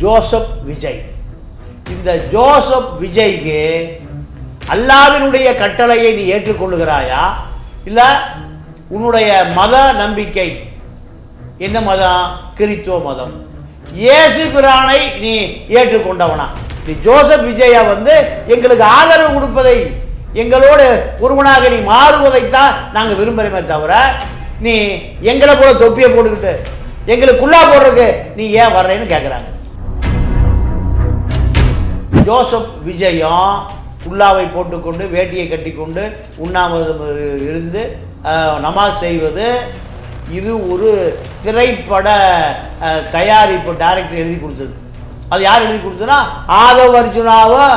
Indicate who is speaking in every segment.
Speaker 1: Joseph Vijay. இந்த ஜோசப் விஜய்க்கு அல்லாவினுடைய கட்டளையை நீ ஏற்றுக்கொள்ளுகிறாயா? இல்லை உன்னுடைய மத நம்பிக்கை? என்ன மதம்? கிறித்துவ மதம். இயேசு பிரானை நீ ஏற்றுக்கொண்டவனா. நீ ஜோசப் விஜயா வந்து எங்களுக்கு ஆதரவு கொடுப்பதை எங்களோடு ஒருவனாக நீ மாறுவதைத்தான் நாங்கள் விரும்புறோமே தவிர நீ எங்களை போல தொப்பியை போட்டுக்கிட்டு எங்களுக்குள்ளா போடுறதுக்கு நீ ஏன் வர்றேன்னு கேட்குறாங்க ஜோசப் விஜயம் குல்லாவை போட்டுக்கொண்டு வேட்டியை கட்டிக்கொண்டு உண்ணாவிரதம் இருந்து நமாஸ் செய்வது. இது ஒரு திரைப்பட தயாரிப்பு டைரக்டர் எழுதி கொடுத்தது. அது யார் எழுதி கொடுத்ததுன்னா ஆதவ் அர்ஜுனாவும்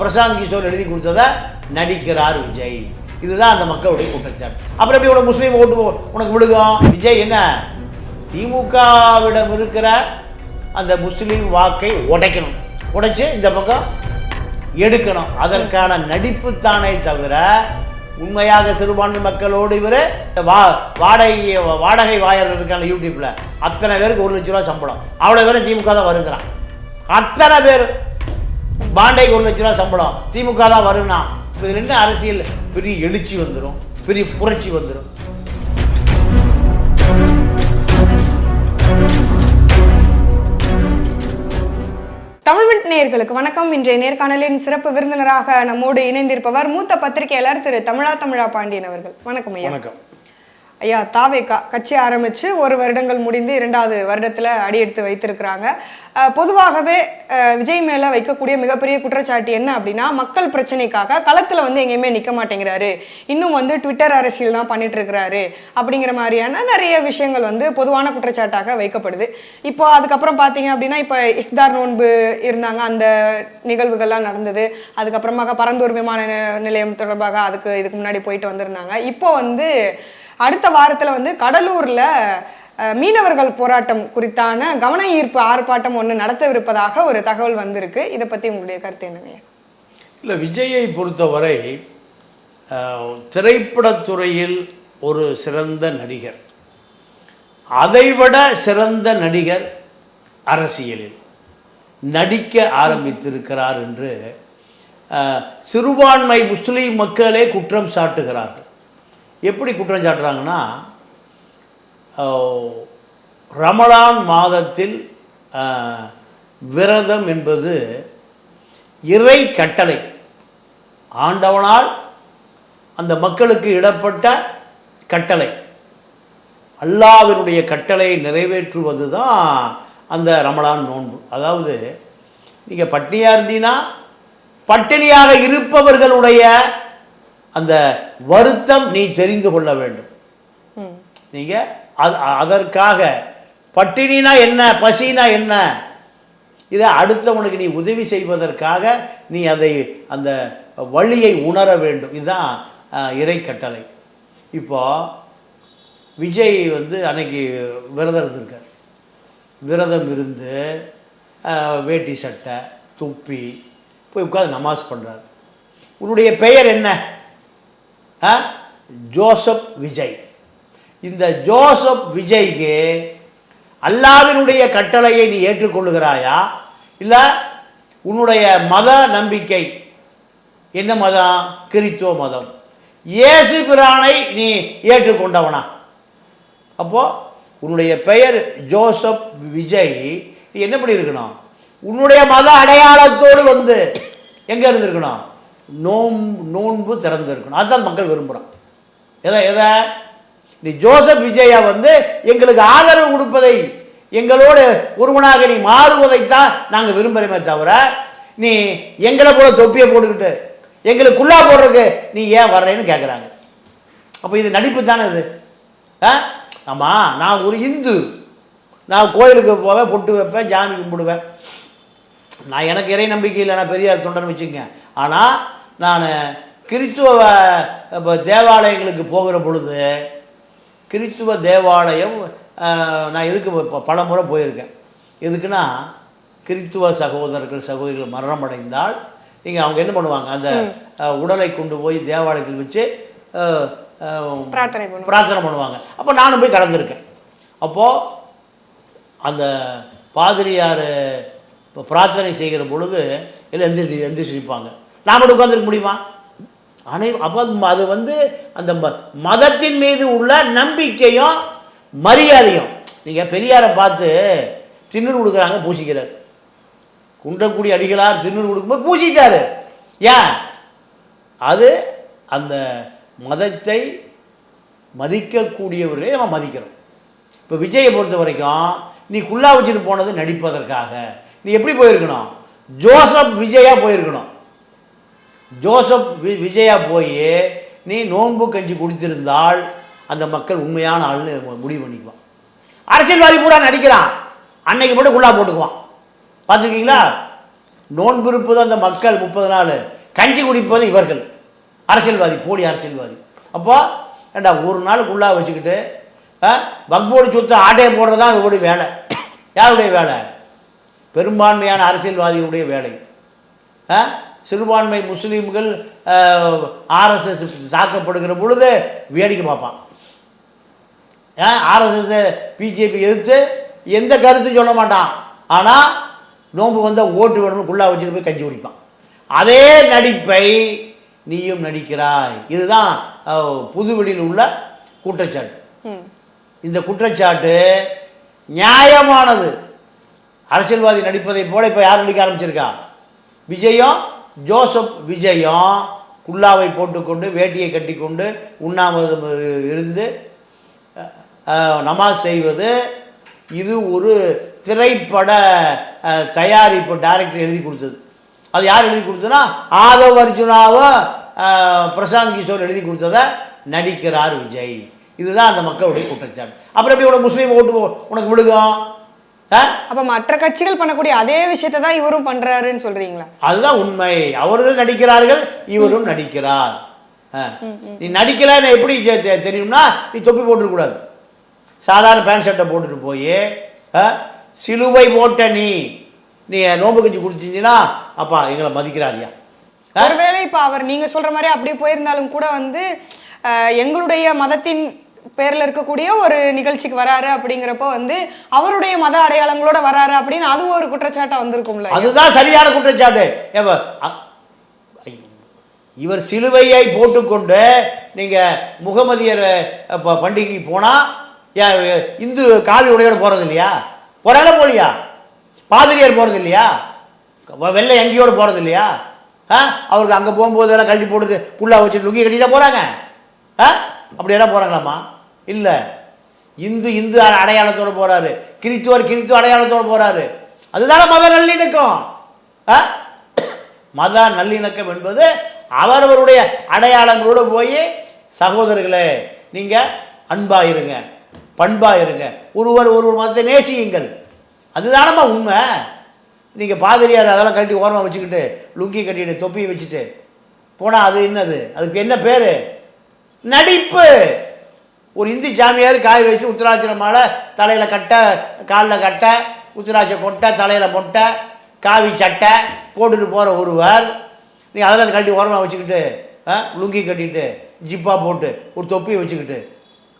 Speaker 1: பிரசாந்த் கிஷோர் எழுதி கொடுத்ததை நடிக்கிறார் விஜய். இதுதான் அந்த மக்களுடைய குற்றச்சாட்டு. அப்புறம் எப்படி உனக்கு முஸ்லீம் ஓட்டு உனக்கு விழுகும்? விஜய் என்ன? திமுகவிடம் இருக்கிற அந்த முஸ்லீம் வாக்கை உடைக்கணும். உடைச்சு இந்த பக்கம் எடுக்கணும். அதற்கான நடிப்பு தானே தவிர உண்மையாக சிறுபான்மை மக்களோடு இவர் வா வாடகை வாடகை வாயர் இருக்காங்க யூடியூப்பில் அத்தனை பேருக்கு ஒரு லட்ச ரூபா சம்பளம். அவ்வளோ பேரும் திமுக தான் வருகிறான் அத்தனை பேர் பாண்டைக்கு ஒரு லட்ச ரூபா சம்பளம். திமுக தான் வருனா இது என்ன அரசியல்? பெரிய எழுச்சி வந்துடும் பெரிய புரட்சி வந்துடும்
Speaker 2: தமிழ் நேயர்களுக்கு வணக்கம். இன்றைய நேர்காணலின் சிறப்பு விருந்தினராக நம்மோடு இணைந்திருப்பவர் மூத்த பத்திரிகையாளர் திரு தமிழா தமிழா பாண்டியன் அவர்கள். வணக்கம் ஐயா.
Speaker 1: வணக்கம்.
Speaker 2: ஐயா தாவேக்கா கட்சி ஆரம்பித்து ஒரு வருடங்கள் முடிந்து இரண்டாவது வருடத்தில் அடியெடுத்து வைத்திருக்கிறாங்க. பொதுவாகவே விஜய் மேலே வைக்கக்கூடிய மிகப்பெரிய குற்றச்சாட்டு என்ன அப்படின்னா மக்கள் பிரச்சனைக்காக களத்தில் வந்து எங்கேயுமே நிற்க மாட்டேங்கிறாரு. இன்னும் வந்து ட்விட்டர் அரசியல் தான் பண்ணிட்டு இருக்கிறாரு. அப்படிங்கிற மாதிரியான நிறைய விஷயங்கள் வந்து பொதுவான குற்றச்சாட்டாக வைக்கப்படுது. இப்போ அதுக்கப்புறம் பார்த்தீங்க அப்படின்னா இப்போ இஃப்தார் நோன்பு இருந்தாங்க அந்த நிகழ்வுகள்லாம் நடந்தது. அதுக்கப்புறமாக பரந்தூர் விமான நிலையம் தொடர்பாக அதுக்கு இதுக்கு முன்னாடி போயிட்டு வந்திருந்தாங்க. இப்போ வந்து அடுத்த வாரத்தில் வந்து கடலூரில் மீனவர்கள் போராட்டம் குறித்தான கவன ஈர்ப்பு ஆர்ப்பாட்டம் ஒன்று நடத்தவிருப்பதாக ஒரு தகவல் வந்திருக்கு. இதை பற்றி உங்களுடைய கருத்து என்னங்க?
Speaker 1: இல்லை விஜயை பொறுத்தவரை திரைப்படத்துறையில் ஒரு சிறந்த நடிகர். அதைவிட சிறந்த நடிகர் அரசியலில் நடிக்க ஆரம்பித்திருக்கிறார் என்று சிறுபான்மை முஸ்லீம் மக்களே குற்றம் சாட்டுகிறார்கள். எப்படி குற்றம் சாட்டுறாங்கன்னா ரமலான் மாதத்தில் விரதம் என்பது இறை கட்டளை. ஆண்டவனால் அந்த மக்களுக்கு இடப்பட்ட கட்டளை. அல்லாவினுடைய கட்டளையை நிறைவேற்றுவது தான் அந்த ரமலான் நோன்பு. அதாவது நீங்கள் பட்டினியாக இருந்தீங்கன்னா பட்டினியாக இருப்பவர்களுடைய அந்த வருத்தம் நீ தெரிந்து கொள்ள வேண்டும். நீங்கள் அது அதற்காக பட்டினினா என்ன பசினா என்ன இதை அடுத்தவனுக்கு நீ உதவி செய்வதற்காக நீ அதை அந்த வழியை உணர வேண்டும். இதுதான் இறை கட்டளை இப்போ விஜய் வந்து அன்னைக்கு விரதம் இருந்திருக்கார். விரதம் இருந்து வேட்டி சட்டை துப்பி போய் உட்காந்து நமாஸ் பண்ணுறார் உன்னுடைய பெயர் என்ன? ஜோசப் விஜய். இந்த ஜோசப் விஜய்க்கு அல்லாவினுடைய கட்டளையை நீ ஏற்றுக்கொள்ளுகிறாயா? இல்லை உன்னுடைய மத நம்பிக்கை என்ன மதம்? கிறித்துவ மதம். இயேசு பிரானை நீ ஏற்றுக்கொண்டவனா? அப்போ உன்னுடைய பெயர் ஜோசப் விஜய். நீ என்ன பண்ணியிருக்கணும்? உன்னுடைய மத அடையாளத்தோடு வந்து எங்க இருந்திருக்கணும்? நோம் நோன்பு திறந்திருக்கணும். அதுதான் மக்கள் விரும்புகிறோம் எதை எதை? நீ ஜோசப் விஜயா வந்து எங்களுக்கு ஆதரவு கொடுப்பதை எங்களோடு ஒருவனாக நீ மாறுவதைத்தான் நாங்கள் விரும்புகிறோமே தவிர நீ எங்களை போல தொப்பியை போட்டுக்கிட்டு எங்களுக்கு குள்ளா போடுறதுக்கு நீ ஏன் வர்றேன்னு கேட்குறாங்க அப்போ இது நடிப்பு தானே இது? ஆ? ஆமாம் நான் ஒரு இந்து. நான் கோயிலுக்கு போவேன் பொட்டு வைப்பேன் ஜாமி கும்பிடுவேன். நான் எனக்கு இறை நம்பிக்கை இல்லை நான் பெரியார் தொண்டர்னு வச்சுக்கேன் ஆனால் நான் கிறித்துவ இப்போ தேவாலயங்களுக்கு போகிற பொழுது கிறித்துவ தேவாலயம் நான் எதுக்கு இப்போ பல முறை போயிருக்கேன். எதுக்குன்னா கிறித்துவ சகோதரர்கள் சகோதரிகள் மரணம் அடைந்தால் நீங்கள் அவங்க என்ன பண்ணுவாங்க? அந்த உடலை கொண்டு போய் தேவாலயத்தில் வச்சு
Speaker 2: பிரார்த்தனை
Speaker 1: பிரார்த்தனை பண்ணுவாங்க. அப்போ நானும் போய் கடந்திருக்கேன். அப்போது அந்த பாதிரியார் இப்போ பிரார்த்தனை செய்கிற பொழுது எல்லாம் எந்திரி எந்திரிச்சு நிற்பாங்க. நான் மட்டும் உட்காந்துருக்க முடியுமா? அனை அப்போ அது வந்து அந்த ம- மதத்தின் மீது உள்ள நம்பிக்கையும் மரியாதையும். நீங்கள் பெரியாரை பார்த்து திண்ணூறு கொடுக்குறாங்க பூசிக்கிறார். குன்றக்குடி அடிகளார் திண்ணூறு கொடுக்கும்போது பூசிட்டாரு. ஏன்? அது அந்த மதத்தை மதிக்கக்கூடியவர்களே நம்ம மதிக்கிறோம். இப்போ விஜயை பொறுத்த வரைக்கும் நீ குல்லா வச்சுட்டு போனது நடிப்பதற்காக. நீ எப்படி போயிருக்கணும்? ஜோசப் விஜயா போயிருக்கணும். ஜோசப் வி விஜயா போய் நீ நோன்பு கஞ்சி குடித்திருந்தால் அந்த மக்கள் உண்மையான ஆள்னு முடிவு பண்ணிக்குவான். அரசியல்வாதி பூரா நடிக்கிறான். அன்னைக்கு மட்டும் குள்ளா போட்டுக்குவான். பார்த்துருக்கீங்களா? நோன்பு இருப்பது அந்த மக்கள் முப்பது நாள். கஞ்சி குடிப்பது இவர்கள். அரசியல்வாதி போலி அரசியல்வாதி. அப்போ ஏண்டா ஒரு நாள் குள்ளா வச்சுக்கிட்டு பக்போடு சுத்த ஆட்டையை போடுறது தான் இவருடைய வேலை. யாருடைய வேலை? பெரும்பான்மையான அரசியல்வாதிகளுடைய வேலை. ஆ? சிறுபான்மை முஸ்லீம்கள் ஆர்எஸ்எஸ் தாக்கப்படுகிற பொழுது வேடிக்கை பார்ப்பான். ஆர்எஸ்எஸ் பிஜேபி எதிர்த்து எந்த கருத்தும் சொல்ல மாட்டான். ஆனால் நோன்பு வந்தால் ஓட்டு வேணும்னு குள்ளா வச்சுட்டு போய் கஞ்சி குடிப்பான். அதே நடிப்பை நீயும் நடிக்கிறாய். இதுதான் புதுவெளியில் உள்ள குற்றச்சாட்டு. இந்த குற்றச்சாட்டு நியாயமானது. அரசியல்வாதி நடிப்பதைப் போல இப்போ யார் நடிக்க ஆரம்பிச்சிருக்கா? விஜயம் ஜோசப் விஜயம் குல்லாவை போட்டுக்கொண்டு வேட்டியை கட்டிக்கொண்டு உண்ணாவது இருந்து நமாஸ் செய்வது இது ஒரு திரைப்பட தயாரிப்பு டைரக்டர் எழுதி கொடுத்தது. அது யார் எழுதி கொடுத்ததுன்னா ஆதவ் அர்ஜுனாவும் பிரசாந்த் கிஷோர் எழுதி கொடுத்ததை நடிக்கிறார் விஜய். இதுதான் அந்த மக்களுடைய குற்றச்சாட்டு. அப்புறம் எப்படி உனக்கு முஸ்லீம் ஓட்டு உனக்கு விழுகும்?
Speaker 2: அப்ப மற்ற கட்சிகள் பண்ணக்கூடிய அதே விஷயத்தை தான் இவரும் பண்றாருன்னு சொல்றீங்களா?
Speaker 1: அதுதான் உண்மை. அவர்கள் நடிக்கிறார்கள் இவரும் நடிக்கிறார். நீ நடிக்கலன்னு எப்படி தெரியும்னா நீ தொப்பி போட்டுக்கூடாது சாதாரண பேண்ட் ஷர்ட்டை போட்டுட்டு போய் சிலுவை போட்ட நீ நீ நோம்பு கஞ்சி குடிச்சிருந்தீங்கன்னா அப்பா எங்களை மதிக்கிறாரியா
Speaker 2: ஒருவேளை இப்ப அவர் நீங்க சொல்ற மாதிரி அப்படியே போயிருந்தாலும் கூட வந்து எங்களுடைய மதத்தின் பேரில் இருக்கக்கூடிய ஒரு நிகழ்ச்சிக்கு வராரு அப்படிங்கிறப்போ வந்து அவருடைய மத அடையாளங்களோட வராரு அப்படின்னு அது ஒரு குற்றச்சாட்டை வந்திருக்கும்ல
Speaker 1: அதுதான் சரியான குற்றச்சாட்டு. இவர் சிலுவையை போட்டுக்கொண்டு நீங்கள் முகமதியர் ப- பண்டிகைக்கு போனா இந்து காவி உடையோட போகிறது இல்லையா போறாங்க போலியா? பாதிரியார் போகிறது இல்லையா வெள்ளை அங்கியோட போகிறது இல்லையா ஆ அவருக்கு அங்கே போகும்போது எல்லாம் கழட்டி போட்டுட்டு குள்ளா வச்சு லுங்கி கட்டிட்டா போகிறாங்க ஆ அப்படி என்ன போகிறாங்களாம்மா இல்லை. இந்து இந்து அடையாளத்தோடு அடையாளத்தோட கிறித்துவர் கிறித்துவ அடையாளத்தோட போகிறாரு அதுதானே மத நல்லிணக்கம்? ஆ? மத நல்லிணக்கம் என்பது அவரவருடைய அடையாளங்களோடு போய் சகோதரர்களே நீங்கள் அன்பாக இருங்க பண்பாக இருங்க. ஒருவர் ஒருவர் மதத்தை நேசியுங்கள். அதுதானம்மா உண்மை. நீங்கள் பாதிரியார் அதெல்லாம் கழட்டி ஓரமாக வச்சுக்கிட்டு லுங்கி கட்டிட்டு தொப்பியை வச்சுட்டு போனால் அது என்னது? அதுக்கு என்ன பேர்? நடிப்பு! ஒரு இந்தி சாமியார் காய் வச்சு உத்தராட்சர மாலை தலையில் கட்ட காலில் கட்டை உத்தராட்ச கொட்டை தலையில் மொட்டை காவி சட்டை போட்டுட்டு போகிற ஒருவர் நீ அதெல்லாம் கழட்டி உரமாக வச்சுக்கிட்டு ஆ, லுங்கி கட்டிட்டு ஜிப்பாக போட்டு ஒரு தொப்பியை வச்சுக்கிட்டு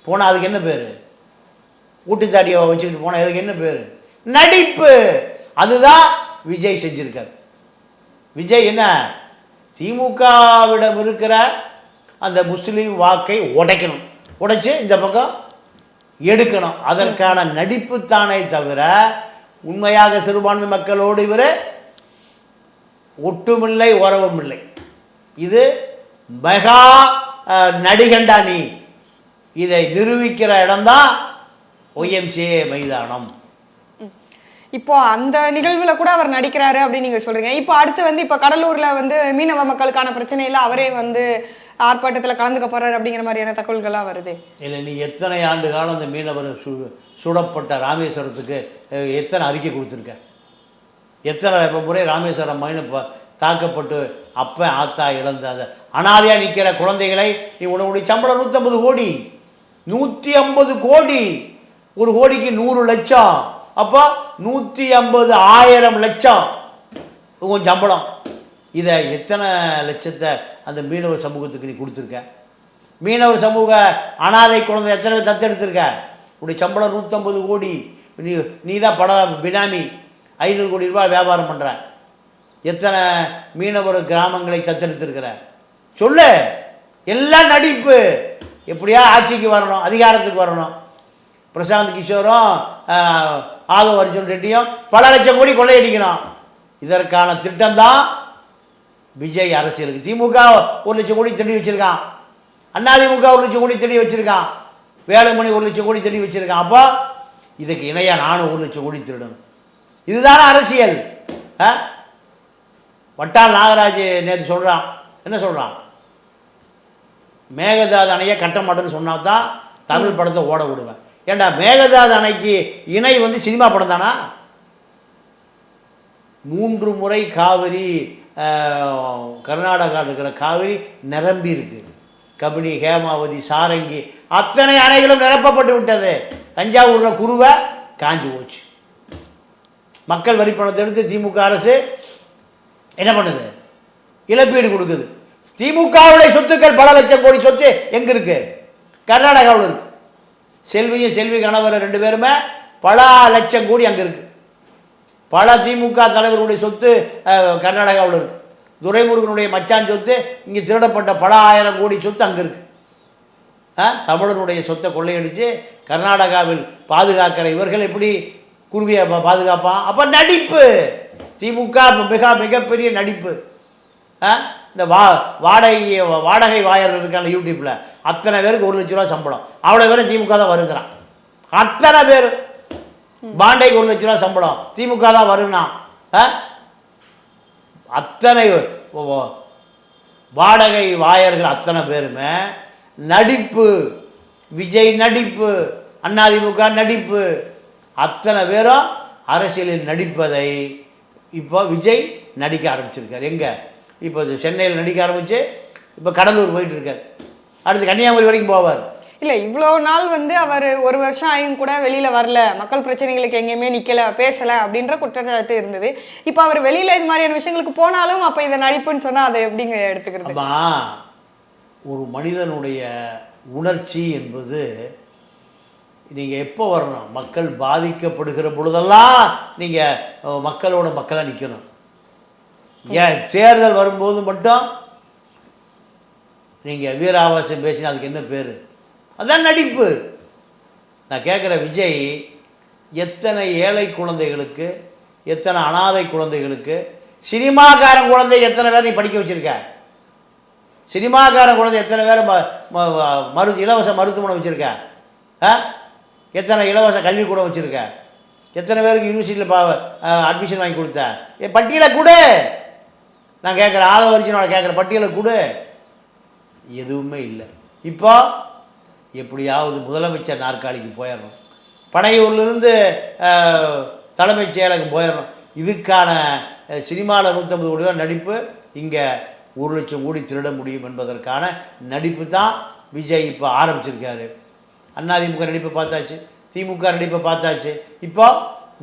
Speaker 1: போனால் அதுக்கு என்ன பேர்? ஊட்டுத்தாடியை வச்சுக்கிட்டு போனால் அதுக்கு என்ன பேர்? நடிப்பு! அதுதான் விஜய் செஞ்சுருக்கார். விஜய் என்ன? திமுகவிடம் இருக்கிற அந்த முஸ்லீம் வாக்கை உடைக்கணும். உடைச்சி இந்த பக்கம் எடுக்கணும். அதற்கான நடிப்பு தானே தவிர உண்மையாக சிறுபான்மை மக்களோடு இவர் ஒட்டுமில்லை உறவும் இல்லை இது மெகா நடிகண்டா நீ இதை நிரூபிக்கிற இடம்தான் ஒய்எம்சிஏ மைதானம்.
Speaker 2: இப்போ அந்த நிகழ்வுல கூட அவர் நடிக்கிறாரு அப்படின்னு நீங்க சொல்றீங்க. இப்போ அடுத்து வந்து இப்போ கடலூர்ல வந்து மீனவ மக்களுக்கான பிரச்சனையில அவரே வந்து ஆர்ப்பாட்டத்தில் கலந்துக்க போறாரு அப்படிங்கிற மாதிரியான தகவல்கள்லாம் வருது.
Speaker 1: இல்லை நீ எத்தனை ஆண்டு காலம் அந்த மீனவர் சு சுடப்பட்ட ராமேஸ்வரத்துக்கு எத்தனை அறிக்கை கொடுத்துருக்க? எத்தனை இப்போ முறை ராமேஸ்வரம் மைன தாக்கப்பட்டு அப்போ ஆத்தா இழந்த அந்த அனாதையாக நிற்கிற குழந்தைகளை நீ உன்னுடைய சம்பளம் நூற்றம்பது கோடி நூற்றி ஐம்பது கோடி ஒரு கோடிக்கு நூறு லட்சம். அப்போ நூற்றி ஐம்பது ஆயிரம் லட்சம் உன் சம்பளம். இதை எத்தனை லட்சத்தை அந்த மீனவர் சமூகத்துக்கு நீ கொடுத்துருக்க? மீனவர் சமூக அனாதை குழந்தை எத்தனை தத்தெடுத்திருக்க உடைய சம்பளம் நூற்றம்பது கோடி. நீ நீ தான் பட பினாமி. ஐநூறு கோடி ரூபாய் வியாபாரம் பண்ணுற எத்தனை மீனவர் கிராமங்களை தத்தெடுத்திருக்கிற சொல்லு. எல்லாம் நடிப்பு. எப்படியா ஆட்சிக்கு வரணும் அதிகாரத்துக்கு வரணும். பிரசாந்த் கிஷோரும் ஆஹ், ஆதவ் அர்ஜுன் ரெட்டியும் பல லட்சம் கோடி கொள்ளையடிக்கணும். இதற்கான திட்டம்தான் விஜய் அரசியலுக்கு. திமுக ஒரு லட்சம் கோடி திருடி வச்சிருக்கான். அதிமுக ஒரு லட்சம் கோடி திருடி வச்சிருக்கான். வேலுமணி ஒரு லட்சம் கோடி திருடி வச்சிருக்கான். அப்போ இதுக்கு இணையா நானும் ஒரு லட்சம் கோடி திருடணும். இதுதானே அரசியல். ஆ? வட்டால் நாகராஜ் நேற்று சொல்கிறான் என்ன சொல்கிறான் மேகதாது அணையை கட்ட மாட்டேன்னு சொன்னா தான் தமிழ் படத்தை ஓட விடுவேன். ஏண்டா மேகதாது அணைக்கு இணை வந்து சினிமா படம் தானா? மூன்று முறை காவிரி கர்நாடகாவில் இருக்கிற காவிரி நிரம்பி இருக்கு. கபினி ஹேமாவதி சாரங்கி அத்தனை அணைகளும் நிரப்பப்பட்டு விட்டது. தஞ்சாவூரில் குருவை காஞ்சி போச்சு. மக்கள் வரி பணத்தை எடுத்து திமுக அரசு என்ன பண்ணுது? இழப்பீடு கொடுக்குது. திமுகவுடைய சொத்துக்கள் பல லட்சம் கோடி சொத்து எங்க இருக்கு? கர்நாடகாவில் இருக்கு. செல்வியும் செல்வி கணவர் ரெண்டு பேருமே பல லட்சம் கோடி அங்கே இருக்கு. பல திமுக தலைவர்களுடைய சொத்து கர்நாடகாவில் இருக்கு. துரைமுருகனுடைய மச்சான் சொத்து இங்கே திருடப்பட்ட பல ஆயிரம் கோடி சொத்து அங்கே இருக்கு. ஆ? தமிழனுடைய சொத்தை கொள்ளையடித்து கர்நாடகாவில் பாதுகாக்கிற இவர்கள் எப்படி குருவியை பா- பாதுகாப்பான் அப்போ நடிப்பு! திமுக மிக மிகப்பெரிய நடிப்பு. ஆ? இந்த வா வாடகை வாடகை வாயர் இருக்காங்க யூடியூப்பில் அத்தனை பேருக்கு ஒரு லட்ச ரூபா சம்பளம். அவ்வளோ பேரும் திமுக தான் வருகிறான் அத்தனை பேர் பாண்டைக்கு ஒரு லட்ச ரூபா சம்பளம். திமுக தான் வருனா ஆ? அத்தனை வாடகை வாயர்கள் அத்தனை பேருமே நடிப்பு விஜய் நடிப்பு அதிமுக நடிப்பு அத்தனை பேரும் அரசியலில் நடிப்பதை இப்போ விஜய் நடிக்க ஆரம்பிச்சிருக்கார். எங்கே? இப்போ சென்னையில் நடிக்க ஆரம்பிச்சு இப்போ கடலூர் போயிட்டு இருக்கார். அடுத்து கன்னியாகுமரி வரைக்கும் போவார்.
Speaker 2: இல்லை இவ்வளோ நாள் வந்து அவர் ஒரு வருஷம் ஆயும் கூட வெளியில் வரல. மக்கள் பிரச்சனைகளுக்கு எங்கேயுமே நிற்கலை பேசலை அப்படின்ற குற்றச்சாட்டு இருந்தது. இப்போ அவர் வெளியில் இது மாதிரியான விஷயங்களுக்கு போனாலும் அப்போ இதை நடிப்புன்னு சொன்னால் அதை எப்படிங்க எடுத்துக்கிறது?
Speaker 1: ஒரு மனிதனுடைய உணர்ச்சி என்பது நீங்கள் எப்போ வரணும்? மக்கள் பாதிக்கப்படுகிற பொழுதெல்லாம் நீங்கள் மக்களோட மக்களாக நிற்கணும் ஏன் தேர்தல் வரும்போது மட்டும் நீங்கள் வீராவாசம் பேசினா அதுக்கு என்ன பேர்? அதான் நடிப்பு. நான் கேட்குற விஜய் எத்தனை ஏழை குழந்தைகளுக்கு எத்தனை அனாதை குழந்தைகளுக்கு சினிமாக்காரன் குழந்தை எத்தனை பேர் நீ படிக்க வச்சுருக்க? சினிமாக்காரன் குழந்தை எத்தனை பேர் ம- ம- மரு இலவச மருத்துவமனை வச்சுருக்க? ஆ? எத்தனை இலவச கல்விக்கூடம் வச்சுருக்க? எத்தனை பேருக்கு யூனிவர்சிட்டியில் பா அட்மிஷன் வாங்கி கொடுத்த? என் பட்டியலை கொடு. நான் கேட்குறேன் ஆதவரிஜினோட கேட்குற பட்டியலை கொடு. எதுவுமே இல்லை. இப்போ எப்படியாவது முதலமைச்சர் நாற்காலிக்கு போயிடணும் பனையூர்லேருந்து தலைமைச் செயலகம் போயிடணும் இதுக்கான சினிமாவில் நூற்றம்பது கோடி ரூபா நடிப்பு இங்கே ஒரு லட்சம் கோடி திருட முடியும் என்பதற்கான நடிப்பு தான் விஜய் இப்போ ஆரம்பிச்சிருக்காரு. அதிமுக நடிப்பை பார்த்தாச்சு திமுக நடிப்பை பார்த்தாச்சு. இப்போ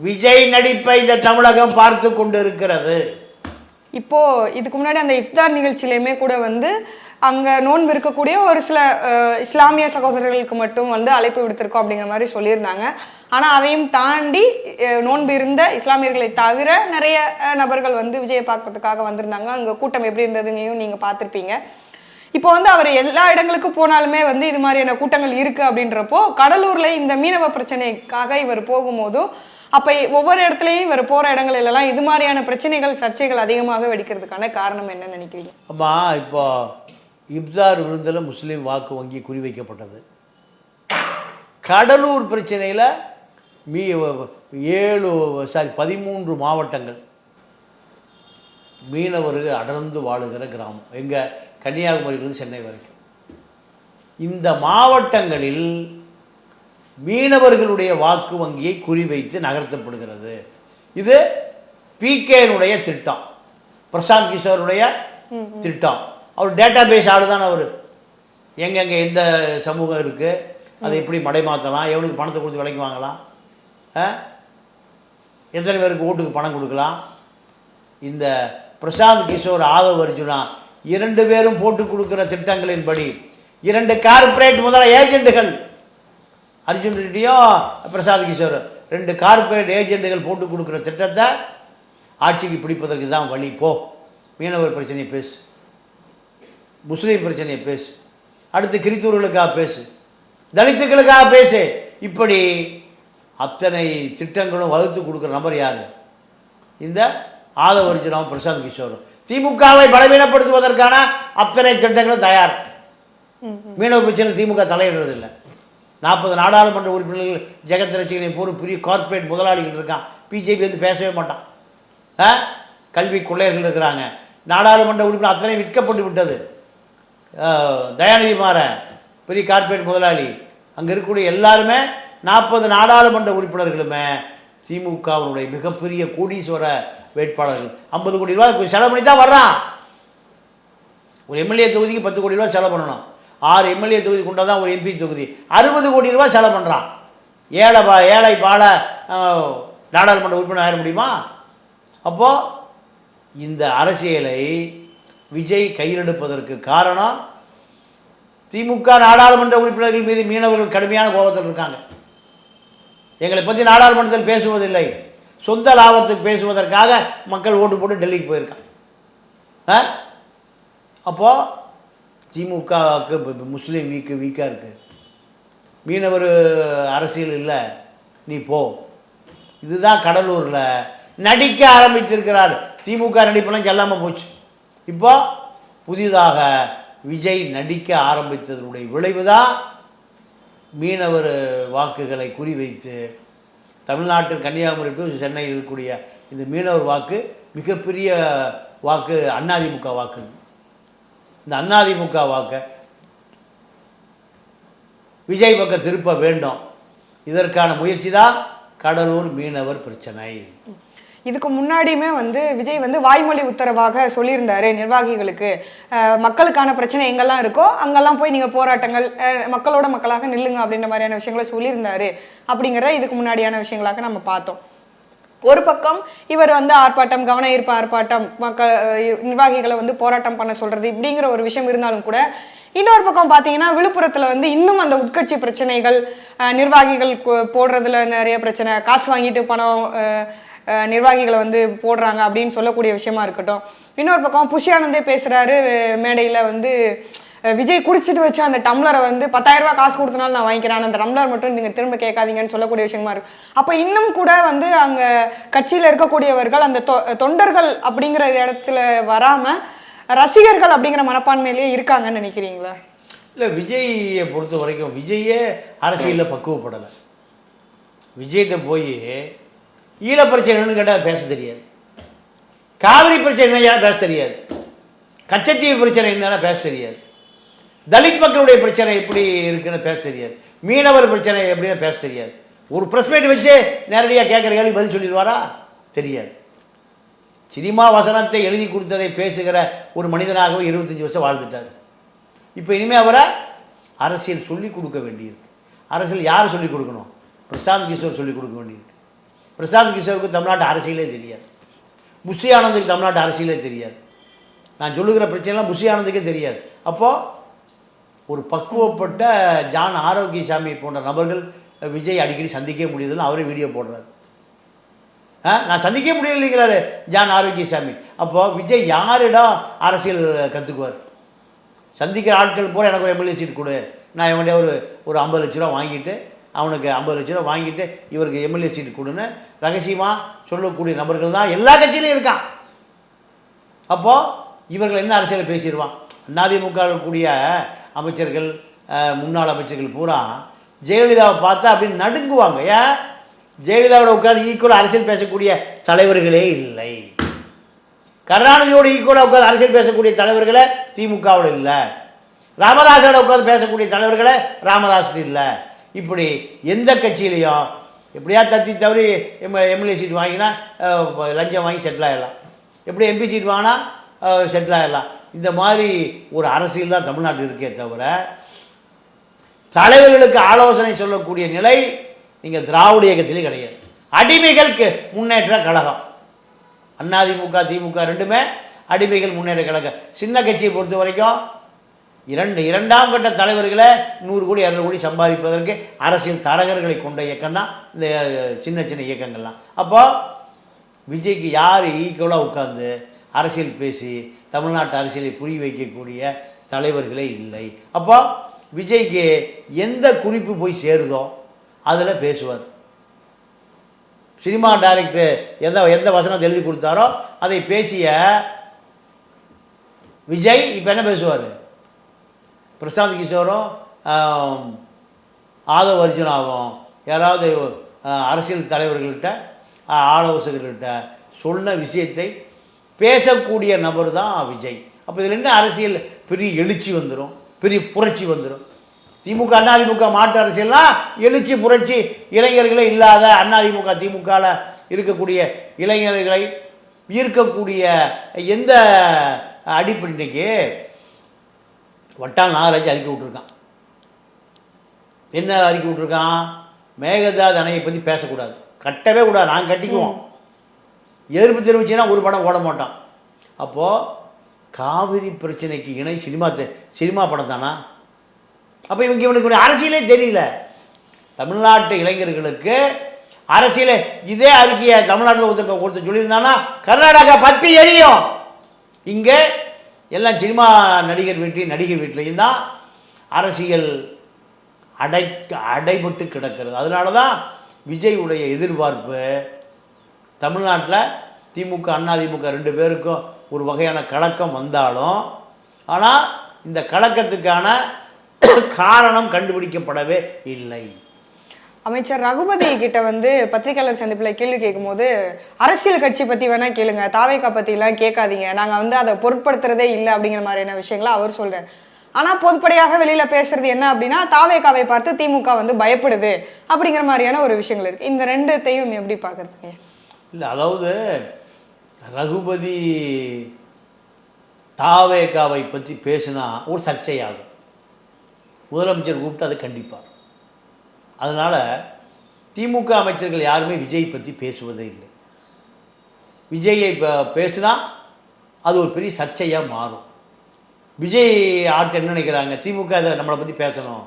Speaker 1: விஜய் நடிப்பை இந்த தமிழகம் பார்த்து கொண்டு இருக்கிறது
Speaker 2: இப்போ இதுக்கு முன்னாடி அந்த இஃப்தார் நிகழ்ச்சியிலையுமே கூட வந்து அங்க நோன்பு இருக்கக்கூடிய ஒரு சில இஸ்லாமிய சகோதரர்களுக்கு மட்டும் வந்து அழைப்பு விடுத்திருக்கோம் அப்படிங்கிற மாதிரி சொல்லியிருந்தாங்க. ஆனால் அதையும் தாண்டி நோன்பு இருந்த இஸ்லாமியர்களை தவிர நிறைய நபர்கள் வந்து விஜயை பார்க்கறதுக்காக வந்திருந்தாங்க. அங்க கூட்டம் எப்படி இருந்ததுங்கையும் நீங்க பார்த்துருப்பீங்க. இப்போ வந்து அவர் எல்லா இடங்களுக்கும் போனாலுமே வந்து இது மாதிரியான கூட்டங்கள் இருக்கு அப்படின்றப்போ கடலூரில் இந்த மீனவ பிரச்சனைக்காக இவர் போகும்போதும் அப்போ ஒவ்வொரு இடத்துலையும் இவர் போற இடங்களிலெல்லாம் இது மாதிரியான பிரச்சனைகள் சர்ச்சைகள் அதிகமாக வெடிக்கிறதுக்கான காரணம் என்ன நினைக்கிறீங்க?
Speaker 1: அம்மா இப்போ இப்தார் விருந்தில் முஸ்லீம் வாக்கு வங்கி குறிவைக்கப்பட்டது. கடலூர் பிரச்சனையில் மீ ஏழு சாரி பதிமூன்று மாவட்டங்கள் மீனவர்கள் அடர்ந்து வாழுகிற கிராமம். எங்க கன்னியாகுமரியிலிருந்து சென்னை வரைக்கும். இந்த மாவட்டங்களில் மீனவர்களுடைய வாக்கு வங்கியை குறிவைத்து நகர்த்தப்படுகிறது. இது பிகேனுடைய திட்டம். பிரசாந்த் கிஷோருடைய திட்டம். அவர் டேட்டா பேஸ் ஆளு தான் அவர்? எங்கெங்கே எந்த சமூகம் இருக்குது அதை எப்படி மடைமாற்றலாம் எவனுக்கு பணத்தை கொடுத்து விலைக்கு வாங்கலாம்? எத்தனை பேருக்கு ஓட்டுக்கு பணம் கொடுக்கலாம்? இந்த பிரசாந்த் கிஷோர் ஆதவ் அர்ஜுனா இரண்டு பேரும் போட்டு கொடுக்கிற திட்டங்களின்படி இரண்டு கார்ப்பரேட் முதல ஏஜென்ட்டுகள் அர்ஜுன் ரெட்டியும் பிரசாந்த் கிஷோர் ரெண்டு கார்ப்பரேட் ஏஜென்ட்டுகள் போட்டு கொடுக்குற திட்டத்தை ஆட்சிக்கு பிடிப்பதற்கு தான் வழி. போ. மீனவர் பிரச்சனையை பேசு. முஸ்லீம் பிரச்சனையை பேசு. அடுத்து கிறித்தூர்களுக்காக பேசு. தலித்துக்களுக்காக பேசு. இப்படி அத்தனை திட்டங்களும் வகுத்து கொடுக்குற நபர் யார்? இந்த ஆதவர்ஜுனாவும் பிரசாந்த் கிஷோரும் திமுகவை பலவீனப்படுத்துவதற்கான அத்தனை திட்டங்களும் தயார். மீனவ பிரச்சனை திமுக தலையிடுறதில்லை. நாற்பது நாடாளுமன்ற உறுப்பினர்கள் ஜெகத் ரசிகனை போல பெரிய கார்ப்பரேட் முதலாளிகள் இருக்கான். பிஜேபி வந்து பேசவே மாட்டான். கல்வி கொள்ளையர்கள் இருக்கிறாங்க. நாடாளுமன்ற உறுப்பினர் அத்தனை விற்கப்பட்டு விட்டது. தயாநிதி மாறன் பெரிய கார்ப்பரேட் முதலாளி. அங்கே இருக்கக்கூடிய எல்லாருமே நாற்பது நாடாளுமன்ற உறுப்பினர்களுமே திமுகவினுடைய மிகப்பெரிய கோடீஸ்வர வேட்பாளர்கள். ஐம்பது கோடி ரூபாய் செலவு பண்ணி தான் வர்றான். ஒரு எம்எல்ஏ தொகுதிக்கு பத்து கோடி ரூபாய் செலவு பண்ணணும். ஆறு எம்எல்ஏ தொகுதி கொண்டா தான் ஒரு எம்பி தொகுதி. அறுபது கோடி ரூபாய் செலவு பண்ணுறான் ஏழை பா ஏழை பால நாடாளுமன்ற உறுப்பினர் ஆயிட முடியுமா? அப்போது இந்த அரசியலை விஜய் கையிலெடுப்பதற்கு காரணம் திமுக நாடாளுமன்ற உறுப்பினர்கள் மீது மீனவர்கள் கடுமையான கோபத்தில் இருக்காங்க. எங்களை பற்றி நாடாளுமன்றத்தில் பேசுவதில்லை. சொந்த லாபத்துக்கு பேசுவதற்காக மக்கள் ஓட்டு போட்டு டெல்லிக்கு போயிருக்காங்க. ஆ? அப்போது திமுகவுக்கு முஸ்லீம் வீக்கு வீக்காக இருக்குது மீனவர் அரசியல் இல்லை நீ போ. இதுதான் கடலூரில் நடிக்க ஆரம்பித்திருக்கிறார் திமுக நடிப்பெல்லாம் செல்லாமல் போச்சு. இப்போ புதிதாக விஜய் நடிக்க ஆரம்பித்ததனுடைய விளைவு தான் மீனவர் வாக்குகளை குறிவைத்து தமிழ்நாட்டில் கன்னியாகுமரி டு சென்னையில் இருக்கக்கூடிய இந்த மீனவர் வாக்கு மிகப்பெரிய வாக்கு அதிமுக வாக்கு. இந்த அதிமுக வாக்கை விஜய் பக்கம் திருப்ப வேண்டும். இதற்கான முயற்சி தான் கடலூர் மீனவர் பிரச்சனை.
Speaker 2: இதுக்கு முன்னாடியுமே வந்து விஜய் வந்து வாய்மொழி உத்தரவாக சொல்லியிருந்தாரு நிர்வாகிகளுக்கு. மக்களுக்கான பிரச்சனை எங்கெல்லாம் இருக்கோ அங்கெல்லாம் போய் நீங்க போராட்டங்கள் மக்களோட மக்களாக நில்லுங்க அப்படின்ற மாதிரியான விஷயங்களை சொல்லியிருந்தாரு அப்படிங்கிற இதுக்கு முன்னாடியான விஷயங்களாக நம்ம பார்த்தோம். ஒரு பக்கம் இவர் வந்து ஆர்ப்பாட்டம் கவன ஈர்ப்பு ஆர்ப்பாட்டம் மக்கள் நிர்வாகிகளை வந்து போராட்டம் பண்ண சொல்றது இப்படிங்கிற ஒரு விஷயம் இருந்தாலும் கூட இன்னொரு பக்கம் பார்த்தீங்கன்னா விழுப்புரத்தில் வந்து இன்னும் அந்த உட்கட்சி பிரச்சனைகள் நிர்வாகிகள் போடுறதுல நிறைய பிரச்சனை. காசு வாங்கிட்டு பணம் நிர்வாகிகளை வந்து போடுறாங்க அப்படின்னு சொல்லக்கூடிய விஷயமா இருக்கட்டும். இன்னொரு பக்கம் புஷியானந்தே பேசுறாரு மேடையில் வந்து விஜய் குடிச்சிட்டு வச்ச அந்த டம்ளரை வந்து பத்தாயிரம் ரூபாய் காசு கொடுத்தனால நான் வாங்கிக்கிறேன். அந்த டம்ளர் மட்டும் நீங்கள் திரும்ப கேட்காதீங்கன்னு சொல்லக்கூடிய விஷயமா இருக்கு. அப்போ இன்னும் கூட வந்து அங்கே கட்சியில் இருக்கக்கூடியவர்கள் அந்த தொ- தொண்டர்கள் அப்படிங்கிற இடத்துல வராமல் ரசிகர்கள் அப்படிங்கிற மனப்பான்மையிலேயே இருக்காங்கன்னு நினைக்கிறீங்களா?
Speaker 1: இல்லை விஜயை பொறுத்த வரைக்கும் விஜயே அரசியலில் பக்குவப்படலை. விஜய்கிட்ட போய் ஈழ பிரச்சனைன்னு கேட்டால் பேச தெரியாது. காவிரி பிரச்சனை என்னையா பேச தெரியாது. கச்சத்தீவு பிரச்சனை என்னன்னா பேச தெரியாது. தலித் மக்களுடைய பிரச்சனை எப்படி இருக்குன்னு பேச தெரியாது. மீனவர் பிரச்சனை எப்படின்னு பேச தெரியாது. ஒரு ப்ரெஸ் மீட் வச்சு நேரடியாக கேட்குற கேள்வி பதில் சொல்லிடுவாரா? தெரியாது. சினிமா வசனத்தை எழுதி கொடுத்ததை பேசுகிற ஒரு மனிதனாகவே இருபத்தஞ்சி வருஷம் வாழ்ந்துட்டார். இப்போ இனிமேல் அவரை அரசியல் சொல்லிக் கொடுக்க வேண்டியிருக்கு. அரசியல் யார் சொல்லிக் கொடுக்கணும்? பிரசாந்த் கிஷோர் சொல்லிக் கொடுக்க வேண்டியிருக்கு. பிரசாந்த் கிஷோருக்கு தமிழ்நாட்டு அரசியலே தெரியாது. புஷி ஆனந்துக்கு தமிழ்நாட்டு அரசியலே தெரியாது. நான் சொல்லுகிற பிரச்சனைலாம் புஷி ஆனந்துக்கே தெரியாது. அப்போது ஒரு பக்குவப்பட்ட ஜான் ஆரோக்கியசாமி போன்ற நபர்கள் விஜய் அடிக்கடி சந்திக்க முடியுதுன்னு அவரே வீடியோ போடுறாரு. நான் சந்திக்க முடியலைங்கிறாரு ஜான் ஆரோக்கியசாமி. அப்போது விஜய் யாரிடம் அரசியல் கற்றுக்குவார் சந்திக்கிற ஆட்கள் போல எனக்கு ஒரு எம்எல்ஏ சீட் கொடு. நான் இவன்கிட்ட ஒரு ஒரு ஐம்பது லட்ச ரூபா வாங்கிட்டு அவனுக்கு ஐம்பது லட்ச ரூபா வாங்கிட்டு இவருக்கு எம்எல்ஏ சீட்டு கொடுன்னு ரகசியமாக சொல்லக்கூடிய நபர்கள் தான் எல்லா கட்சியிலையும் இருக்கான். அப்போது இவர்கள் என்ன அரசியலை பேசிடுவான்? அதிமுக கூடிய அமைச்சர்கள் முன்னாள் அமைச்சர்கள் பூரா ஜெயலலிதாவை பார்த்தா அப்படின்னு நடுங்குவாங்க. ஏன்? ஜெயலலிதாவோட உட்காந்து ஈக்குவலாக அரசியல் பேசக்கூடிய தலைவர்களே இல்லை. கருணாநிதியோட ஈக்குவலாக உட்காந்து அரசியல் பேசக்கூடிய தலைவர்களே திமுகவோட இல்லை. ராமதாஸோட உட்காந்து பேசக்கூடிய தலைவர்களே ராமதாஸ் இல்லை. இப்படி எந்த கட்சியிலையும் எப்படியா தத்தி தவறி எம் எம்எல்ஏ சீட் வாங்கினா லஞ்சம் வாங்கி செட்டில் ஆகிடலாம் எப்படி எம்பி சீட் வாங்கினா செட்டில் ஆகிடலாம் இந்த மாதிரி ஒரு அரசியல் தான் தமிழ்நாட்டில் இருக்கே தவிர தலைவர்களுக்கு ஆலோசனை சொல்லக்கூடிய நிலை இங்கே திராவிட இயக்கத்திலே கிடையாது. அடிமைகளுக்கு முன்னேற்ற கழகம். அதிமுக திமுக ரெண்டுமே அடிமைகள் முன்னேற்ற கழகம். சின்ன கட்சியை பொறுத்த வரைக்கும் இரண்டு இரண்டாம் கட்ட தலைவர்களை நூறு கோடி இரநூறு கோடி சம்பாதிப்பதற்கு அரசியல் தரகர்களை கொண்ட இயக்கம் தான் இந்த சின்ன சின்ன இயக்கங்கள்லாம். அப்போ விஜய்க்கு யார் ஈக்குவலாக உட்காந்து அரசியல் பேசி தமிழ்நாட்டு அரசியலை புரிய வைக்கக்கூடிய தலைவர்களே இல்லை. அப்போ விஜய்க்கு எந்த குறிப்பு போய் சேருதோ அதில் பேசுவார். சினிமா டைரக்டர் எந்த எந்த வசனத்தை எழுதி கொடுத்தாரோ அதை பேசிய விஜய் இப்போ என்ன பேசுவார்? பிரசாந்த் கிஷோரும் ஆம், ஆதவ் அர்ஜுனாவும் யாராவது அரசியல் தலைவர்கள்கிட்ட ஆலோசகர்கள்கிட்ட சொன்ன விஷயத்தை பேசக்கூடிய நபர் தான் விஜய். அப்போ இதில் என்ன அரசியல் பெரிய எழுச்சி வந்துடும் பெரிய புரட்சி வந்துடும் திமுக அதிமுக மாட்டு அரசியல்லாம் எழுச்சி புரட்சி இளைஞர்களே இல்லாத அதிமுக திமுகவில் இருக்கக்கூடிய இளைஞர்களை ஈர்க்கக்கூடிய எந்த அடிப்படைக்கு வட்டால் நாகராஜ் அறிக்கை விட்டுருக்கான். என்ன அறிக்கை விட்டுருக்கான்? மேகதாது அணையை பற்றி பேசக்கூடாது. கட்டவே கூடாது. நாங்கள் கட்டிக்குவோம். எதிர்ப்பு தெரிவிச்சுன்னா ஒரு படம் ஓட மாட்டோம் அப்போது காவிரி பிரச்சனைக்கு இணை சினிமா தெ- சினிமா படம் தானா? அப்போ இவங்க இவனுக்கு அரசியலே தெரியல. தமிழ்நாட்டு இளைஞர்களுக்கு அரசியலே இதே அறிக்கையை தமிழ்நாட்டில் ஒருத்தர் ஒருத்தர் சொல்லியிருந்தானா? கர்நாடகா பற்றி எரியும். இங்கே எல்லாம் சினிமா நடிகர் வீட்லையும் நடிகை வீட்லையும் தான் அரசியல் அடை அடைபட்டு கிடக்கிறது. அதனால தான் விஜயுடைய எதிர்பார்ப்பு தமிழ்நாட்டில் திமுக அண்ணா திமுக ரெண்டு பேருக்கும் ஒரு வகையான கலக்கம் வந்தாலும் ஆனால் இந்த கலக்கத்துக்கான காரணம் கண்டுபிடிக்கப்படவே இல்லை.
Speaker 2: அமைச்சர் ரகுபதி கிட்ட வந்து பத்திரிகையாளர் சந்திப்பில் கேள்வி கேட்கும்போது அரசியல் கட்சி பற்றி வேணா கேளுங்க. தாவேக்கா பற்றிலாம் கேட்காதீங்க. நாங்கள் வந்து அதை பொருட்படுத்துறதே இல்லை அப்படிங்கிற மாதிரியான விஷயங்களை அவர் சொல்றார். ஆனால் பொதுப்படையாக வெளியில் பேசுறது என்ன அப்படின்னா தாவேக்காவை பார்த்து திமுக வந்து பயப்படுது அப்படிங்கிற மாதிரியான ஒரு விஷயங்கள் இருக்கு. இந்த ரெண்டுத்தையும் எப்படி பார்க்குறதுங்க
Speaker 1: இல்லை அதாவது ரகுபதி தாவேக்காவை பற்றி பேசினா ஒரு சர்ச்சையாகும். முதலமைச்சர் கூப்பிட்டு அதை கண்டிப்பார் அதனால் திமுக அமைச்சர்கள் யாருமே விஜய் பற்றி பேசுவதே இல்லை. விஜயை பேசினா அது ஒரு பெரிய சர்ச்சையாக மாறும். விஜய் ஆட்கள் என்ன நினைக்கிறாங்க? திமுக இதை நம்மளை பற்றி பேசணும்.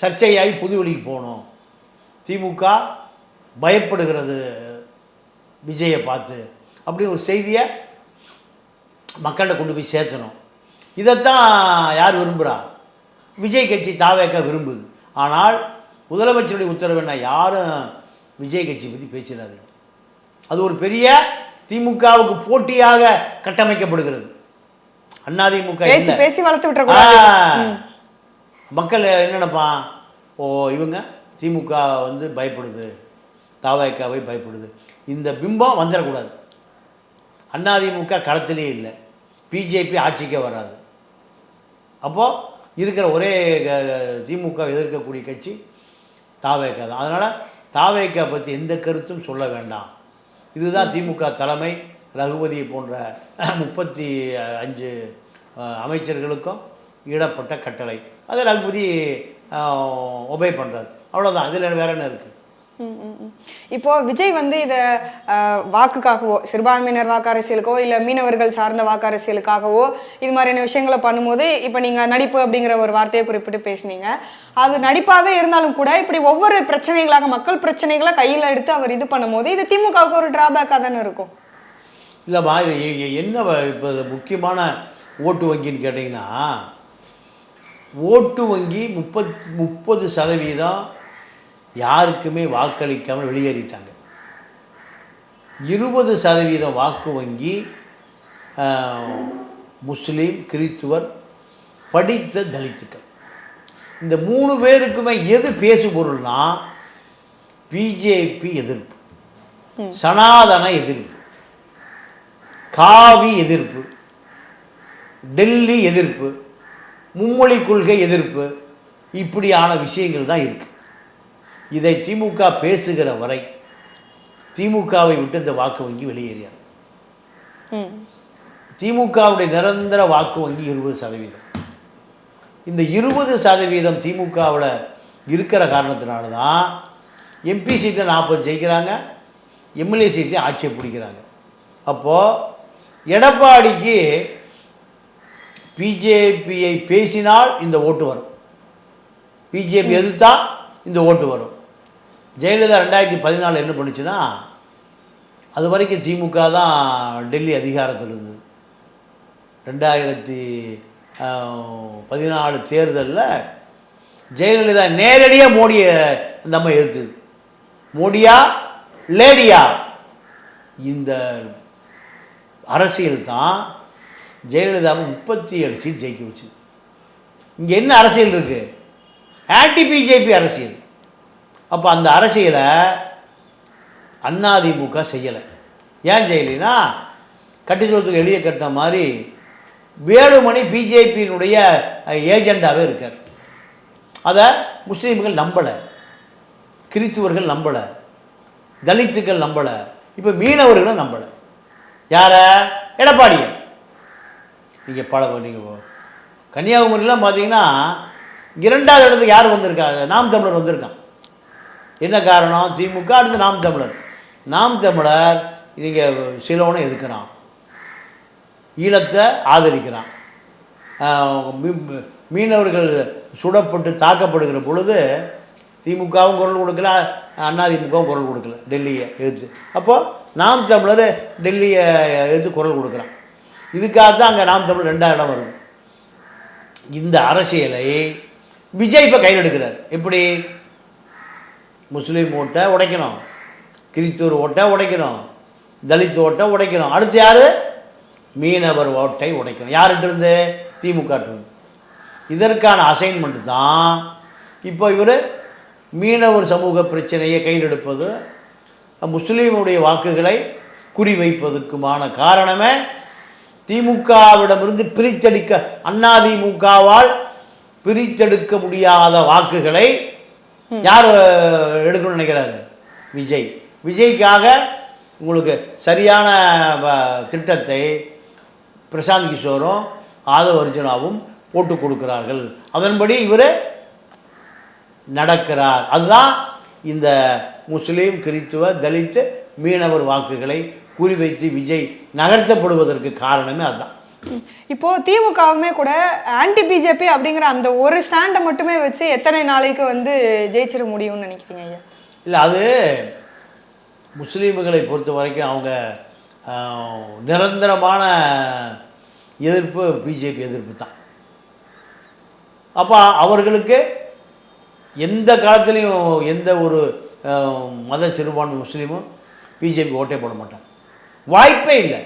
Speaker 1: சர்ச்சையாகி புது வழிக்கு போகணும். திமுக பயப்படுகிறது விஜயை பார்த்து அப்படி ஒரு செய்தியை மக்கள்கிட்ட கொண்டு போய் சேர்த்தணும். இதைத்தான் யார் விரும்புகிறா விஜய் கட்சி தாவேக்க விரும்புது. ஆனால் முதலமைச்சருடைய உத்தரவு என்ன? யாரும் விஜய் கட்சி பற்றி பேசிடாது அது ஒரு பெரிய திமுகவுக்கு போட்டியாக கட்டமைக்கப்படுகிறது. அதிமுக
Speaker 2: பேசி. பேசி வளர்த்து விட்டுறக்கூடாது.
Speaker 1: மக்கள் என்ன நினைப்பான் ஓ இவங்க திமுக வந்து பயப்படுது. தாவாய்க்காவை பயப்படுது. இந்த பிம்பம் வந்துடக்கூடாது. அதிமுக களத்திலே இல்லை. பிஜேபி ஆட்சிக்கே வராது. அப்போது இருக்கிற ஒரே திமுக எதிர்க்கக்கூடிய கட்சி தாவேக்கா தான். அதனால் தாவேக்கா பற்றி எந்த கருத்தும் சொல்ல வேண்டாம். இதுதான் திமுக தலைமை ரகுபதி போன்ற முப்பத்தி அஞ்சு அமைச்சர்களுக்கும் இடப்பட்ட கட்டளை. அதை ரகுபதி ஒபே பண்ணுறது அவ்வளோதான் அதில் வேற என்ன இருக்குது
Speaker 2: இப்போ விஜய் வந்து இதை வாக்குக்காகவோ சிறுபான்மையினர் வாக்கு அரசியலுக்கோ இல்லை மீனவர்கள் சார்ந்த வாக்கு அரசியலுக்காகவோ இது மாதிரியான விஷயங்களை பண்ணும்போது இப்போ நீங்கள் நடிப்பு அப்படிங்கிற ஒரு வார்த்தையை குறிப்பிட்டு பேசுனீங்க. அது நடிப்பாகவே இருந்தாலும் கூட இப்படி ஒவ்வொரு பிரச்சனைகளாக மக்கள் பிரச்சனைகளை கையில் எடுத்து அவர் இது பண்ணும்போது இது திமுகவுக்கு ஒரு டிராபேக்காக தானே இருக்கும்?
Speaker 1: இல்லைம்மா இது என்ன இப்போ முக்கியமான ஓட்டு வங்கின்னு கேட்டிங்கன்னா ஓட்டு வங்கி முப்பத் முப்பது சதவீதம் யாருக்குமே வாக்களிக்காமல் வெளியேறிட்டாங்க. இருபது சதவீதம் வாக்கு வங்கி முஸ்லீம் கிறித்துவர் படித்த தலித்துக்கள். இந்த மூணு பேருக்குமே எது பேசு பொருள்னா பிஜேபி எதிர்ப்பு சனாதன எதிர்ப்பு காவி எதிர்ப்பு டெல்லி எதிர்ப்பு மும்மொழி கொள்கை எதிர்ப்பு இப்படியான விஷயங்கள் தான் இருக்குது இதை திமுக பேசுகிற வரை திமுகவை விட்டு இந்த வாக்கு வங்கி வெளியேறியார் திமுகவுடைய நிரந்தர வாக்கு வங்கி இருபது சதவீதம். இந்த இருபது சதவீதம் திமுகவில் இருக்கிற காரணத்தினால தான் எம்பி சீட்டை நாற்பது ஜெயிக்கிறாங்க எம்எல்ஏ சீட்டை ஆட்சியை பிடிக்கிறாங்க. அப்போது எடப்பாடிக்கு பிஜேபியை பேசினால் இந்த ஓட்டு வரும். பிஜேபி எதிர்த்தா இந்த ஓட்டு வரும். ஜெயலலிதா ரெண்டாயிரத்தி பதினாலு என்ன பண்ணுச்சுன்னா அது வரைக்கும் திமுக தான் டெல்லி அதிகாரத்தில் இருந்தது. ரெண்டாயிரத்தி பதினாலு தேர்தலில் ஜெயலலிதா நேரடியாக மோடியை இந்த அம்மா எதிர்த்தது. மோடியா லேடியா? இந்த அரசியல் தான் ஜெயலலிதாவை முப்பத்தி ஏழு சீட் ஜெயிக்க வச்சு இங்கே என்ன அரசியல் இருக்குது ஆன்டி பிஜேபி அரசியல். அப்போ அந்த அரசியலை அதிமுக செய்யலை. ஏன் செய்யலைன்னா கட்டிச்சோத்துக்கு எளிய கட்டின மாதிரி வேலுமணி பிஜேபியினுடைய ஏஜெண்டாவே இருக்கார். அதை முஸ்லீம்கள் நம்பலை. கிறித்துவர்கள் நம்பலை. தலித்துக்கள் நம்பலை. இப்போ மீனவர்களும் நம்பலை. யார? எடப்பாடியை. நீங்கள் பல நீங்கள் கன்னியாகுமரிலாம் பார்த்தீங்கன்னா இரண்டாவது இடத்துக்கு யார் வந்திருக்காங்க நாம் தமிழர் வந்திருக்கான். என்ன காரணம்? திமுக அடுத்து நாம் தமிழர். நாம் தமிழர் நீங்கள் சிலோனை எதுக்குறான்? ஈழத்தை ஆதரிக்கிறான். மீனவர்கள் சுடப்பட்டு தாக்கப்படுகிற பொழுது திமுகவும் குரல் கொடுக்கல அண்ணா திமுகவும் குரல் கொடுக்கல டெல்லியை எதிர்த்து. அப்போது நாம் தமிழர் டெல்லியை எதிர்த்து குரல் கொடுக்குறான். இதுக்காக தான் அங்கே நாம் தமிழ் ரெண்டாவது இடம் வருது. இந்த அரசியலை விஜய் இப்போ கையில் எடுக்கிறார். எப்படி? முஸ்லீம் ஓட்டை உடைக்கணும். கிறித்தூர் ஓட்டை உடைக்கணும். தலித் ஓட்டை உடைக்கணும். அடுத்து யார்? மீனவர் ஓட்டை உடைக்கணும். யார்கிட்ட இருந்து? திமுக இதற்கான அசைன்மெண்ட் தான். இப்போ இவர் மீனவர் சமூக பிரச்சனையை கையிலெடுப்பது முஸ்லீமுடைய வாக்குகளை குறிவைப்பதற்குமான காரணமே திமுகவிடமிருந்து பிரித்தெடுக்க அதிமுகவால் பிரித்தெடுக்க முடியாத வாக்குகளை யார் எடுக்கணும்னு நினைக்கிறாரு? விஜய். விஜய்க்காக உங்களுக்கு சரியான வ- திட்டத்தை பிரசாந்த் கிஷோரும் ஆதவ அர்ஜுனாவும் போட்டு கொடுக்கிறார்கள். அதன்படி இவர் நடக்கிறார். அதுதான் இந்த முஸ்லீம் கிறித்துவ தலித்து மீனவர் வாக்குகளை குறிவைத்து விஜய் நகர்த்தப்படுவதற்கு காரணமே அதுதான்.
Speaker 2: இப்போ திமுகவுமே கூட ஆன்டி பிஜேபி அப்படிங்கிற அந்த ஒரு ஸ்டாண்டை மட்டுமே வச்சு எத்தனை நாளைக்கு வந்து ஜெயிச்சிட முடியும்னு நினைக்கிறீங்க ஐயா?
Speaker 1: இல்லை அது முஸ்லீம்களை பொறுத்த வரைக்கும் அவங்க நிரந்தரமான எதிர்ப்பு பிஜேபி எதிர்ப்பு தான். அப்போ அவர்களுக்கு எந்த காலத்துலேயும் எந்த ஒரு மத சிறுபான்மை முஸ்லீமும் பிஜேபி ஓட்டே போட மாட்டாங்க. வாய்ப்பே இல்லை.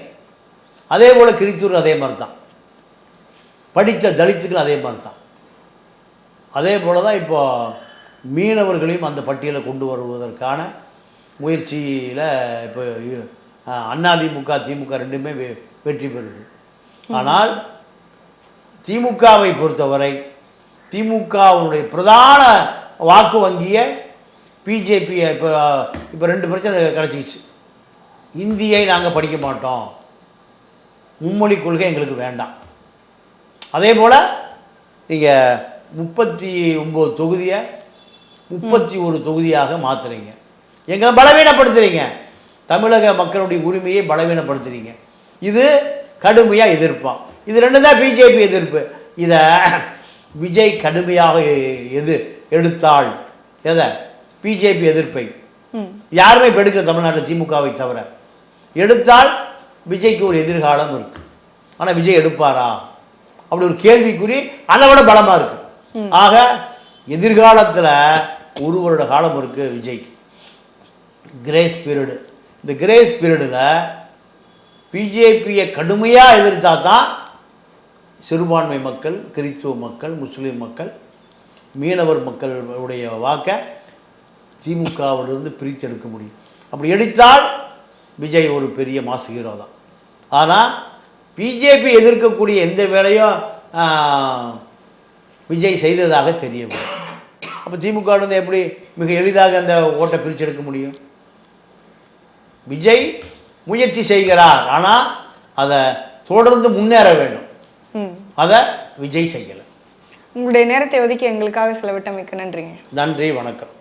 Speaker 1: அதே போல் கிறித்தூர் அதே மாதிரி தான் படித்த தலித்துக்கள் அதே மாதிரி தான் அதே போல தான் இப்போ மீனவர்களையும் அந்த பட்டியலை கொண்டு வருவதற்கான முயற்சியில் இப்போ அதிமுக திமுக ரெண்டுமே வெ- வெற்றி பெறுது. ஆனால் திமுகவை பொறுத்தவரை திமுகவுடைய பிரதான வாக்கு வங்கியை பிஜேபி இப்போ இப்போ ரெண்டு பிரச்சனை கிடச்சிக்கிச்சு. இந்தியை நாங்கள் படிக்க மாட்டோம். மும்மொழி கொள்கை எங்களுக்கு வேண்டாம். அதே போல் நீங்கள் முப்பத்தி ஒம்பது தொகுதியை முப்பத்தி ஒரு தொகுதியாக மாற்றுறீங்க எங்களை பலவீனப்படுத்துறீங்க. தமிழக மக்களுடைய உரிமையை பலவீனப்படுத்துறீங்க. இது கடுமையாக எதிர்ப்பான் இது ரெண்டு தான் பிஜேபி எதிர்ப்பு. இதை விஜய் கடுமையாக எது எடுத்தாள் எதை? பிஜேபி எதிர்ப்பை. யாருமே இப்போ எடுக்கிற தமிழ்நாட்டில் திமுகவை தவிர. எடுத்தால் விஜய்க்கு ஒரு எதிர்காலம் இருக்கு. ஆனால் விஜய் எடுப்பாரா? அப்படி ஒரு கேள்விக்குறி அதை விட பலமாக இருக்கு. ஆக எதிர்காலத்தில் ஒரு வருட காலம் இருக்கு விஜய்க்கு. கிரேஸ் பீரியடு இந்த கிரேஸ் பீரியடில் பிஜேபியை கடுமையாக எதிர்த்தா தான் சிறுபான்மை மக்கள் கிறித்துவ மக்கள் முஸ்லீம் மக்கள் மீனவர் மக்கள் உடைய வாக்கை திமுகவிலிருந்து பிரித்தெடுக்க முடியும். அப்படி எடுத்தால் விஜய் ஒரு பெரிய மாசு ஹீரோ தான். ஆனால் பிஜேபி எதிர்க்கக்கூடிய எந்த வேலையும் விஜய் செய்ததாக தெரியவில்லை அப்போ திமுக இருந்து எப்படி மிக எளிதாக அந்த ஓட்டை பிரிச்செடுக்க முடியும்? விஜய் முயற்சி செய்கிறார் ஆனால் அதை தொடர்ந்து முன்னேற வேண்டும். அதை விஜய் செய்யலை.
Speaker 2: உங்களுடைய நேரத்தை ஒதுக்கி எங்களுக்காக செலவிட்டமைக்கு நன்றிங்க.
Speaker 1: நன்றி வணக்கம்.